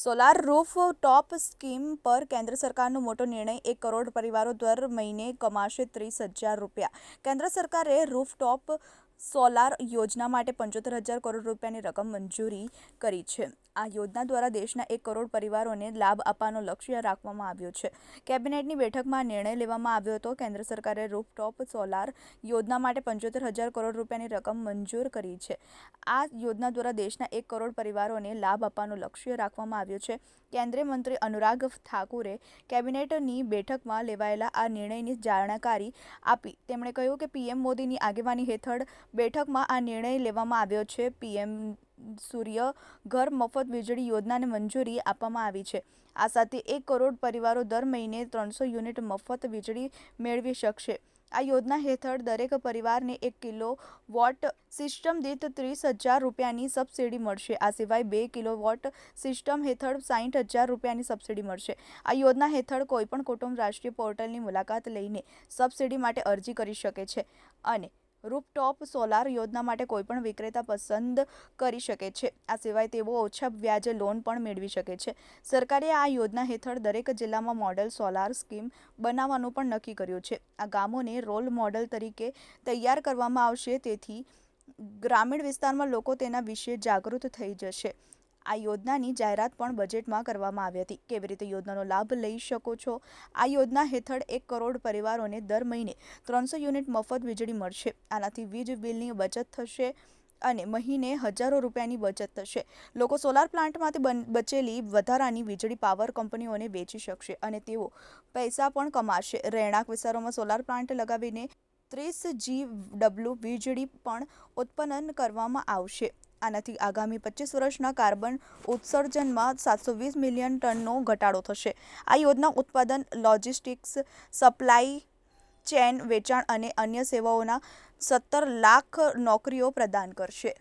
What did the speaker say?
Solar roof top scheme પર કેન્દ્ર સરકારનો મોટો નિર્ણય એક કરોડ પરિવારો દર મહિને કમાશે ત્રીસ હજાર રૂપિયા. કેન્દ્ર સરકારે રૂફટોપ સોલાર યોજના માટે પંચોતેર હજાર કરોડ રૂપિયાની રકમ મંજૂરી કરી છે. આ યોજના દ્વારા દેશના એક કરોડ પરિવારોને લાભ આપવાનો લક્ષ્ય રાખવામાં આવ્યો છે. કેબિનેટની બેઠકમાં નિર્ણય લેવામાં આવ્યો હતો. કેન્દ્ર સરકારે રૂફટોપ સોલાર યોજના માટે પંચોતેર હજાર કરોડ રૂપિયાની રકમ મંજૂર કરી છે. આ યોજના દ્વારા દેશના એક કરોડ પરિવારોને લાભ આપવાનું લક્ષ્ય રાખવામાં આવ્યું છે. કેન્દ્રીય મંત્રી અનુરાગ ઠાકુરે કેબિનેટની બેઠકમાં લેવાયેલા આ નિર્ણયની જાણકારી આપી. તેમણે કહ્યું કે પીએમ મોદીની આગેવાની હેઠળ બેઠકમાં આ નિર્ણય લેવામાં આવ્યો છે. પીએમ સૂર્ય ઘર મફત વીજળી યોજનાને મંજૂરી આપવામાં આવી છે. આ સાથે એક કરોડ પરિવારો દર મહિને ત્રણસો યુનિટ મફત વીજળી મેળવી શકશે. આ યોજના હેઠળ દરેક પરિવારને એક કિલો વોટ સિસ્ટમ દીઠ ત્રીસ હજાર રૂપિયાની સબસિડી મળશે. આ સિવાય બે કિલો વોટ સિસ્ટમ હેઠળ સાઠ હજાર રૂપિયાની સબસિડી મળશે. આ યોજના હેઠળ કોઈપણ કુટુંબ રાષ્ટ્રીય પોર્ટલની મુલાકાત લઈને સબસિડી માટે અરજી કરી શકે છે અને રૂફટોપ સોલાર યોજના માટે કોઈપણ વિક્રેતા પસંદ કરી શકે છે. આ સિવાય તેઓ ઓછા વ્યાજે લોન પણ મેળવી શકે છે. સરકારે આ યોજના હેઠળ દરેક જિલ્લામાં મોડેલ સોલાર સ્કીમ બનાવવાનું પણ નક્કી કર્યું છે. આ ગામોને રોલ મોડલ તરીકે તૈયાર કરવામાં આવશે, તેથી ગ્રામીણ વિસ્તારમાં લોકો તેના વિશે જાગૃત થઈ જશે. આ યોજનાની જાહેરાત પણ બજેટમાં કરવામાં આવી હતી. કેવી રીતે યોજનાનો લાભ લઈ શકો છો? આ યોજના હેઠળ એક કરોડ પરિવારોને દર મહિને ત્રણસો યુનિટ મફત વીજળી મળશે. આનાથી વીજ બિલની બચત થશે અને મહિને હજારો રૂપિયાની બચત થશે. લોકો સોલાર પ્લાન્ટમાંથી બચેલી વધારાની વીજળી પાવર કંપનીઓને વેચી શકશે અને તેઓ પૈસા પણ કમાશે. રહેણાંક વિસ્તારોમાં સોલાર પ્લાન્ટ લગાવીને ત્રીસ જી ડબલ્યુ વીજળી પણ ઉત્પન્ન કરવામાં આવશે. આનાથી આગામી પચીસ વર્ષના કાર્બન ઉત્સર્જનમાં સાતસો વીસ મિલિયન ટનનો ઘટાડો થશે. આ યોજના ઉત્પાદન, લોજિસ્ટિક્સ, સપ્લાય ચેન વેચાણ અને અન્ય સેવાઓના સત્તર લાખ નોકરીઓ પ્રદાન કરશે.